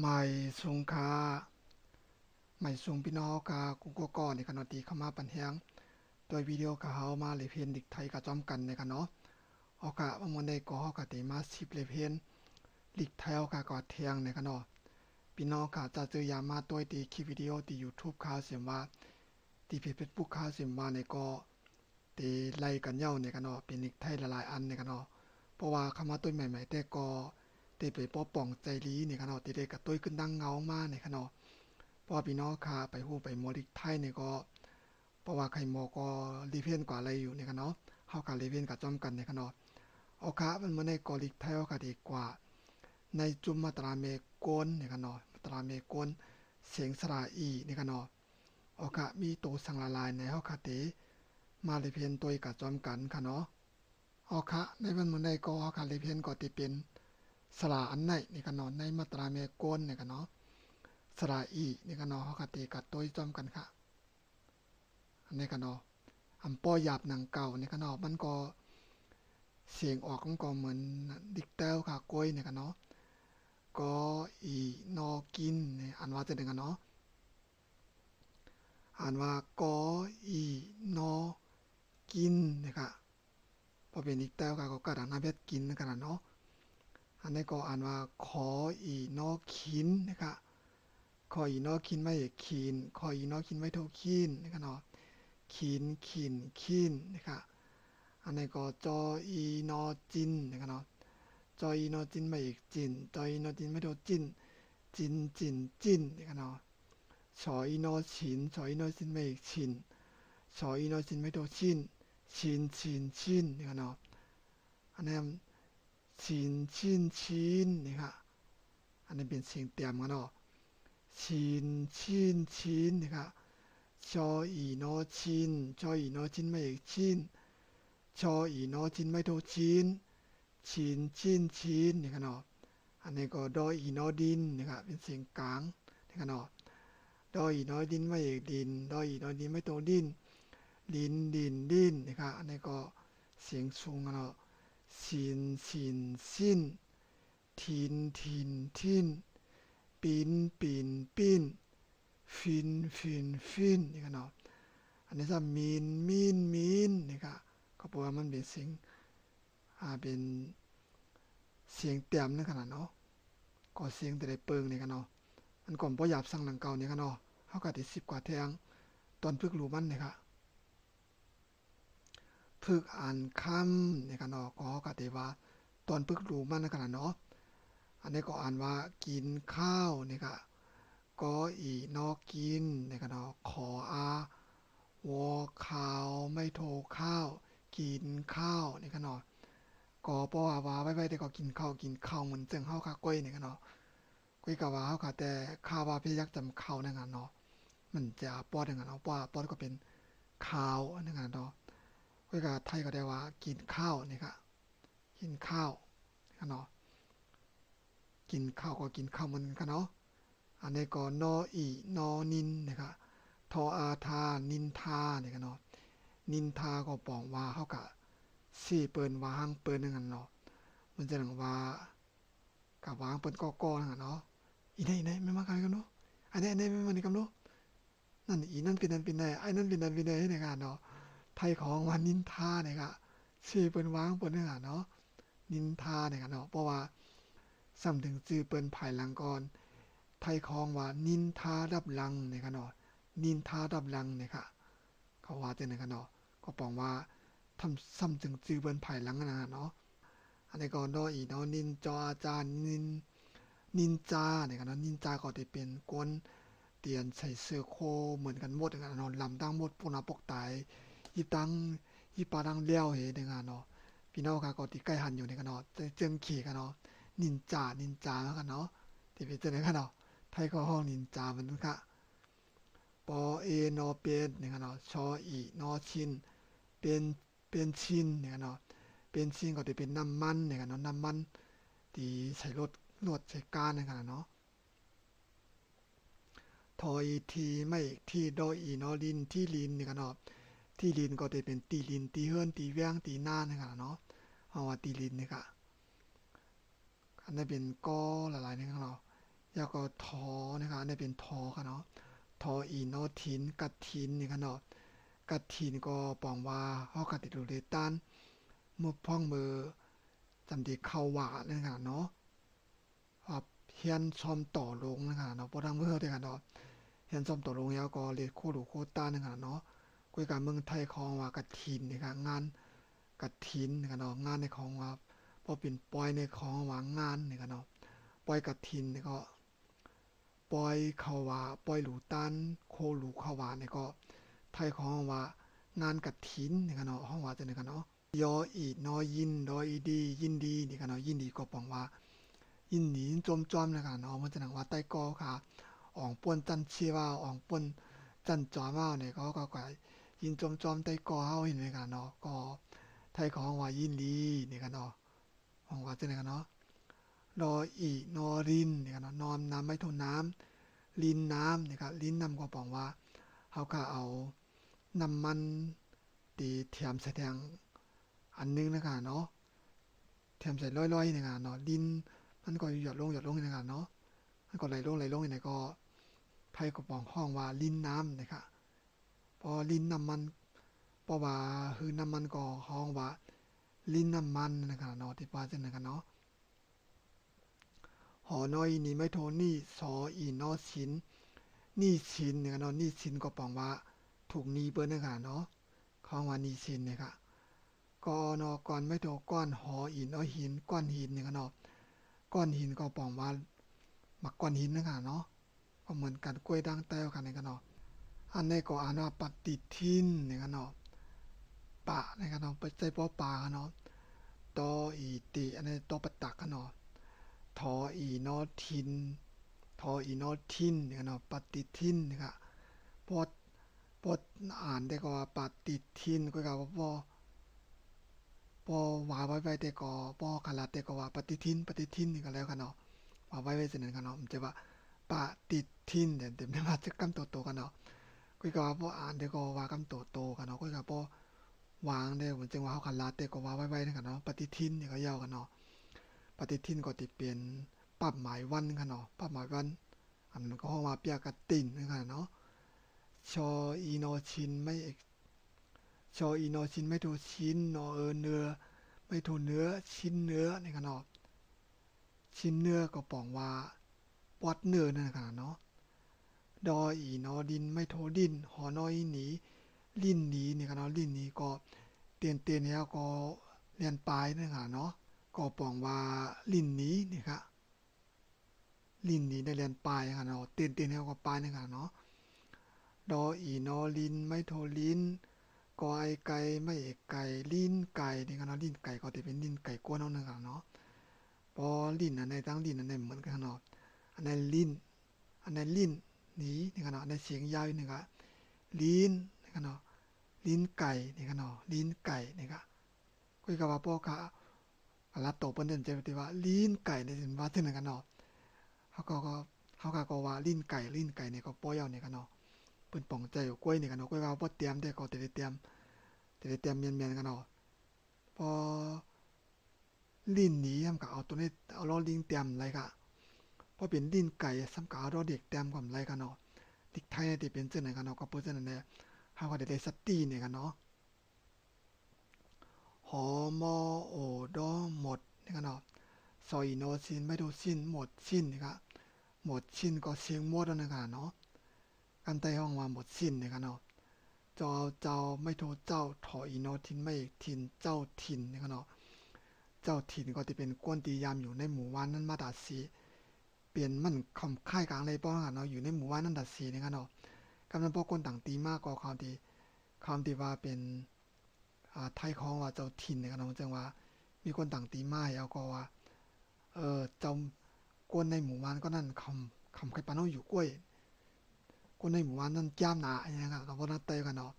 ใหม่สุงคาใหม่สุงพี่น้องกากุงก็ก่อนในขณะตีเข้ามาปันแหงโดยวิดีโอกาเฮามาเลยเพนดิกไทยกับจอมกันในกันเนาะโอกาบางวันได้ก็เฮากะติมาสิบเลยเพนลิกไทยโอกาก็เทียงในกันเนาะพี่น้องกาจะเจอยามาตัวตีคลิปวิดีโอตี YouTube ข่าวเสียงว่าตีเพจ Facebook ข่าวเสียงว่าในก็ตีไล่กันเย้าในกันเนาะเป็นลิกไทยหลายอันในกันเนาะเพราะว่าเข้ามาตัวใหม่ๆแต่ก็เตไปป้อป่องใจลีนี่ครับเนาะที่ได้กระตุ้ยขึ้นดังเงามานี่ครับเนาะเพราะว่าพี่น้องคาไปฮู้ไปโมดิกไทยนี่ก็เพราะว่าใครมอก็รีเพนกว่าอะไรอยู่นี่ครับเนาะเฮากับรีเพนกับจอมกันนี่ครับเนาะเอาคามันมาในกอลิกไทยเอาคาดีกว่า ในจุมมาตราเมกนนี่ครับเนาะมาตราเมกนเสียงสระอีนี่ครับเนาะเอาคามีตัวสังละลายในเฮาคาติมารีเพนตัวกับจอมกันค่ะเนาะเอาคาในมันมันในก็เฮาคารีเพนก็ติเป็น สระอันไหนนี่กันเนในมาตราเมโกนนี่กันเนาะสระอีนี่กันเนฮาก็ตีกัดตัวจอมกันค่ะ อันนี้กันเนาะอำป้อหยาบหนังเก่านี่กันเนมันก็เสียงออกมันก็เหมือนดิกเตลค่ะกล้วยนี่กันเนก็อีนอกินนี่อ่านว่าจะได้กันเนาะอ่านว่ากออีนอกินนี่ค่ะพอเป็นดิกเตลค่ะก็กระดานหน้าเบ็ดกินนี่กันเนาะ อันนี้ก็อ่านว่าขออีนอคินนะครับขออีนอคินไม่คินขออีนอคินไม่โทคินนะครับเนาะคินคินคินนะครับอันนี้ก็จออีนอจินนะครับเนาะจออีนอจินไม่อีกจินจออีนอจินไม่โทจินจินจินจินนะครับเนาะชออีนอชินชออีนอชินไม่อีกชินชออีนอชินไม่โทชินชินชินชินนะครับเนาะอันนี้ ชินชินชินนี่ค่ะอันนี้เป็นเสียงเตรียมกันเนาะชินชินชินนี่ค่ะชออีโนชินชออีโนชินไม่อีกชินชออีโนชินไม่โทชินชินชินชินนี่ค่ะเนาะอันนี้ก็ดออีโนดินนี่ค่ะเป็นเสียงกลางนี่ค่ะเนาะดออีโนดินไม่อีกดินดออีโนดินไม่โทดินดินดินดินนี่ค่ะอันนี้ก็เสียงสูงกันเนาะ ชินชินชินทินทินทินปินปินปินฟินฟินฟินนี่กันเนาะอันนี้จะมีนมีนมีนนี่ก็ก็แปลว่ามันเป็นเสียงอ่าเป็นเสียงเต็มนี่ขนาดเนาะก็เสียงแต่ได้เปิงนี่กันเนาะมันก่อนพอหยาบสั่งหลังเก่านี่กันเนาะเขาก็ได้สิบกว่าแทงตอนพึกรู้มันนี่ค่ะฝึกอ่านคำในกันเนาะก็กติว่าตอนพึกรู้มันในขณะเนาะอันนี้ก็อ่านว่ากินข้าวนี่ก็ก็อีนอกินในกันเนาะขออาวอข้าวไม่โทข้าว กินข้าวนี่กันเนาะก็ปอว่าไว้ไว้แต่ก็กินข้าวกินข้าวเหมือนเจังเฮาค่ะก้อยนี่กันเนาะก้อยก็ว่าเฮาค่ะแต่ข้าวว่าพี่ยักจำข้าวนั่นกันเนาะมันจะปอดนั่นกันเนาะปอปอดก็เป็นข้าวนั่นกันเนาะ ก็ก็ไทยก็ได้ว่า กินข้าวนี่ค่ะกินข้าวนะเนาะกินข้าวก็กินข้าวเหมือนกันเนาะอันนี้ก็นออีนอนินนะครับทออาทานินทาเนี่กันเนาะนินทาก็ปองว่าเขากะสี่เปิ้นวางเปิ้นนั่นกันเนาะมันจะหนังว่ากับวางเปิ้นก็กอนั่นกันเนาะอีไหนอีไหนไม่มากันกันเนาะอันนี้อันนี้ไม่มานี่กันเนาะนั่นอีนั่นเป็นนั่นเป็นไหนไอ้นั่นเป็นนั่นเป็นไหนในกันเนาะ ไทยของวันนินทาเนี่ยค่ะชื่อเปิ้นวางเปิ้นเนื้อเนาะนินทาเนี่ยค่ะเนาะเพราะว่าซ้ำถึงชื่อเปิ้นภายหลังก่อนไทยของว่านินทาดับหลังเนี่ยค่ะเนาะนินทาดับหลังเนี่ยค่ะ เขาว่าจังได๋ค่ะเนาะก็ปองว่าทำซ้ำถึงชื่อเปิ้นภายหลังนะเนาะอันนี้ก็ดออีเนาะนินจออาจารย์นินนินจาเนี่ยค่ะเนาะนินจาก็ได้เป็นกวนเตียนใส่เสื้อโคเหมือนกันหมดกันเนาะลำตั้งหมดพวกนาปกตาย ยีตังยีปาดังเลี้ยวเหในงานเนาะพี่น้องค่ะก็ที่ใกล้หันอยู่ในกันเนาะเจิงขี่กันเนาะนินจานินจากันเนาะที่เป็นเจอในกันเนาะไทยก็ห้องนินจามันค่ะปอเอนอเป็นในกันเนาะชออีนอชินเป็นเป็นชินในกันเนาะเป็นชินก็จะเป็นน้ำมันในกันเนาะน้ำมันที่ใช้รถรถใช้การในกันเนาะทออีทีไม่ที่ดออีนอลินที่ลินในกันเนาะ ตีลินก็จะเป็นตีลินตีเฮิรนตีแวงตีน้านะครับเนาะเอาว่าตีลินนี่ค่ะอันนี้เป็นก้อหลายๆนี่ครับเราแล้วก็ทอนะคะอันนี้เป็นทอค่ะเนาะทออีโนทินกัดทินนี่ค่ะเนาะกัดทินก็ปองว่าเฮากัดติดดูเลตันมุพ่องมือจำดีเข้าวาเลยค่ะเนาะครับเฮียนชอมต่อลงนะคะเนาะบ่ดังเมื่อเด้อค่ะเนาะเฮียนชอมต่อลงแล้วก็เลดโคดูโคต้านะคะเนาะ คุยกับเมืองไทยของว่ากัดทินนี่ค่ะงานกัดทินนะคะเนาะงานในของว่าบ่เป็นปล่อยในของว่างานนี่ค่ะเนาะปล่อยกัดทินนี่ก็ปล่อยเขาว่าปล่อยหลูตันโคหลูเขาว่าเนี่ยก็ไทยของว่างานกัดถินนี่กันเนาะห้องว่าจะนี่กันเนาะยออีนอยินดออีดี ยินดีนี่กันเนาะยินดีก็ปองว่า ยินหนีจมจอมนะกันเนาะมันจะนังว่าใต้กอค่ะอ่องป่วนจันเชียว่าอ่องป่วนจันจอมาเนี่ยก็ก็ก็ ยินจมจอมใต้กอเฮาเห็นไหมกันเนาะก็ไทยของว่ายินดีนี่กันเนาะห้องว่าจะนี่กันเนาะรออีนอรินนี่ครับเนาะนอมน้ำไม่ทนน้ำลินน้ำนี่ครับลิ้นน้ำก็บอกว่าเขาก็เอาน้ำมันตีเทียมแสดงอันนึงนะครับเนาะเทียมใส่ร้อยๆนี่ครับเนาะลินมันก็หยดลงหยดลงนี่นะครับเนาะมันก็ไหลลงไหลลงนี่ก็ไทยก็บอกห้องว่าลิ้นน้ำนะครับ พอลินน้ำมันเพราะว่าคือน้ำมันก็ห้องว่าลิ้นน้ำมันนะครับเนาะที่ว่าจังนะครับเนาะหอนอยนี่ไม่โทนี่สออีนอชินนี่ชินเนี่ยเนาะนี่ชินก็ปองว่าถูกนีเปิ้นนะคะเนาะของว่านี่ชินเนี่ยค่ะกอนอก่อนไม่โทก้อนหออีนอหินก้อนหินเนี่ยเนาะก้อนหินก็ปองว่ามักก้อนหินนะคะเนาะก็เหมือนกันกล้วยด่างแต้วกันเนี่ยกันเนาะ อันนี้ก็อ่านว่าปฏิทินนี่ยกันเนาะปะเนี่ยกันเนาะไปใจปอปลากันเนาะตออีติอันนี้ตอปตักกันเนาะทออีนอทินทออีนอทินเนี่ยเนาะปฏิทินนะครับพอพออ่านได้ก็ว่าปฏิทินก็กับพอพอว่าไว้ไว้แต่ก็พอขลาดแต่ก็ว่าปฏิทิน ปฏิทินนี่ก็แล้วกันเนาะว่าไว้ไว้เสนอกันเนาะมันจะว่าปฏิทินเนี่ยวเต็มได้มาจะกำโตโตกันเนาะ ก็กับว่าพออ่านได้ก็ว่ากำโตโตกันเนาะก็กับพอวางได้เหมือนจังว่าเขาขลาดแต่ก็ว่าไว้ไว้กันเนาะปฏิทินนี่ก็ยาวกันเนาะปฏิทินก็ติเปลี่ยนปรับหมายวันค่ะเนาะปรับหมายวัน อันนั้นก็ห้องมาเปียกตินนะคะเนาะชออีโนชินไม่ชออีโนชินไม่ถูชิ้นนอเออเนื้อไม่ถูเนื้อชิ้นเนื้อนี่ค่ะเนาะชิ้นเนื้อก็ปองว่าปอดเนื้อนั่นค่ะเนาะ ดออีนอดินไม่โทดิน หอนอยหนีลิ้นหนีนี่ค่ะเนาะลิ้นหนีก็เตียนเตียนแล้วก็เรียนปลายนั่ค่ะเนาะก็ปองว่าลิ้นหนีนี่ครับลิ้นหนีได้เรียนปลายค่ะเนาะเตียนเตียนให้ก็ปลายนี่ค่ะเนาะดออีนอลินไม่โทลิ้นกอไอไก่ไม่เอกไก่ลิ้นไก่นี่ค่ะเนาะลิ้นไก่ก็จะเป็นลิ้นไก่กวนเอานึงค่ะเนาะพอลิ้นอันในตั้งลิ้นอันในเหมือนกันเนาะอันในลิ้นอันในลิ้น นี้นี่ค่ะเนาะในเสียงยาวนี่ค่ะลิ้นนี่ค่ะเนาะลิ้นไก่นี่ค่ะเนาะลิ้นไก่นี่ค่ะคุยกับว่าพ่อค่ะอาลัดโตเปิ้นเดินใจที่ว่าลิ้นไก่ในสินว่าที่นั่กันเนาะเขาก็ก็เขาก็ก็ว่าลิ้นไก่ลิ้นไก่เนี่ยก็ป้อยเอาเนี่กันเนาะเปิ้นป่องใจอยู่กล้วยนี่กันเนาะกล้วยว่าบ่เตรียมแต่ก็แต่ได้เตรียมแต่ได้เตรียมเมียนๆกันเนาะพอลิ้นนีทำก็เอาตัวนี้เอาล้อลิงเตรียมไรก็ พอเป็นลิ้นไก่ซ้ำก็เอาล้อเด็กเตรียมกับไรกันเนาะลิกไทยเนี่ยตีเป็นเจ้าไหนกันเนาะก็เปิ้นเจ้านั่นแหละเขาก็ได้ได้สตีเนี่ยกันเนาะหอมอโอดอหมดนี่กันเนาะซอยโนซินไม่ดูสิ้นหมดสิ้นนะครับหมดสิ้นก็เสียงหมดแล้วนะครับเนาะกันใต้ห้องว่าหมดสิ้นนี่กันเนาะเจ้าเจ้าไม่โทเจ้าถอยโนทินไม่ทินเจ้าทินนี่กันเนาะเจ้าทินก็จะเป็นกวนตียามอยู่ในหมู่บ้านนั้นมาดาสี เปลี่ยนมันคำค่ายกลางเลยป้อนกันเนาะอยู่ในหมู่บ้านนั้นดัดสีนี่กันเนาะกำลังพวกคนต่างตีมากก็คำที่คำที่ว่าเป็นอ่าไทยของว่าเจ้าทินนี่กันเนาะจังว่า มีคนต่างตีมาแล้วก็ว่าเออเจ้ากวนในหมู่บ้านก็นั่นคำคำใครปานเอาอยู่กล้วยกวนในหมู่บ้านนั่นจ้ามหนาอย่างเงี้ยครับเราก็นัดเตยกันเนาะ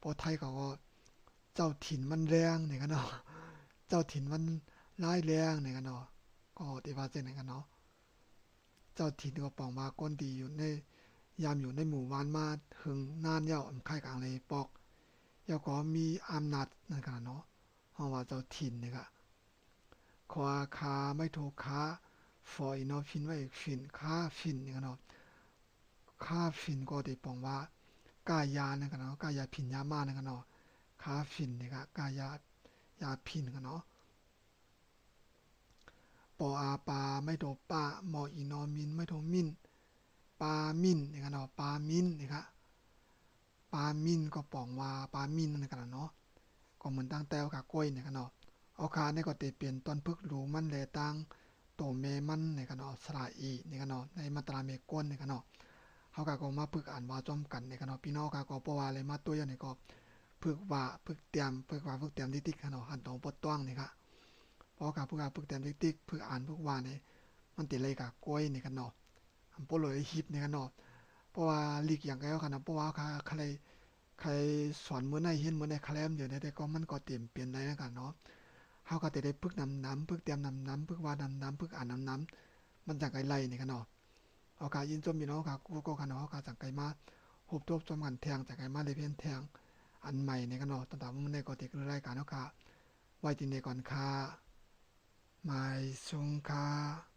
พอไทยเขาก็เจ้าถิ่นมันแรงเนี่ยกันเนาะเจ้าถิ่นมันร้ายแรงเนี่ยกันเนาะก็ตีว่าเจนเนี่ยกันเนาะ เจ้าถิ่นก็ปองมาก้นดีอยู่ในยามอยู่ในหมู่บ้านมาถึงน่านเยาอำค่ายกลางเลยปอกแล้วก็มีอำนาจนั่นกันเนาะเพราะว่าเจ้าถิ่นเนี่ยก็คออาคาไม่โทค้าฟอยเนาะฟินไว้ฟินค่าฟินนี่กันเนาะค่าฟินก็ได้ปองว่ากายานี่กันเนาะกายาพินยามานี่กันเนาะค่าฟินนี่ก็กายายาพินกันเนาะ ปออาปาไม่โดปะมออีนอมินไม่โดมินปามินนี่กันเนาะปามินนี่ค่ะปามินก็ปองว่าปามินนี่กันเนาะก็เหมือนตั้งแต้วกับกล้วยนี่กันเนาะเอาคานี่ก็เตเปลี่ยนตอนพึกรู้มันแลตังโตเมมันในกันเนาะสระอีในกันเนาะในมาตราเมก้นในกันเนาะเฮาก็ก็มาพึกอ่านว่าจอมกันในกันเนาะพี่น้องก็ก็บ่ว่าเลยมาตัวอย่างนี้ก็พึกว่าพึกเตรียมพึกว่าพึกเตรียมติ๊กๆกันเนาะหันตรงปดต้องนี่ค่ะเพราะก็พึกว่าพึกเตรียมติ๊กๆพึกอ่านพึกว่านี่มันติดเลยกับกล้วยในกันเนาะอันโปเลยฮิตในกันเนาะเพราะว่าลีกอย่างก็กันนะเพราะว่าใครใครสอนมื้อไหนเห็นมื้อไหนแคลมอยู่ในแต่ก็มันก็เตรียมเปลี่ยนได้นะกันเนาะเฮาก็จะได้พึกนำน้ำพึกเตรียมนำน้ำพึกว่านำน้ำพึกอ่านนำน้ำมันจังไกไล่นี่กันเนาะเอากายินจมพี่น้องค่ะกูก็กันเนาะกาจังไกมาหุบทบจมกันแทงจังไกมาเลยเพี้ยนแทงอันใหม่ในกันเนาะตั้งแต่มันในก็ติดรายการเนาะค่ะไว้ที่ในก่อนค่ะ หมายสุงค่ะ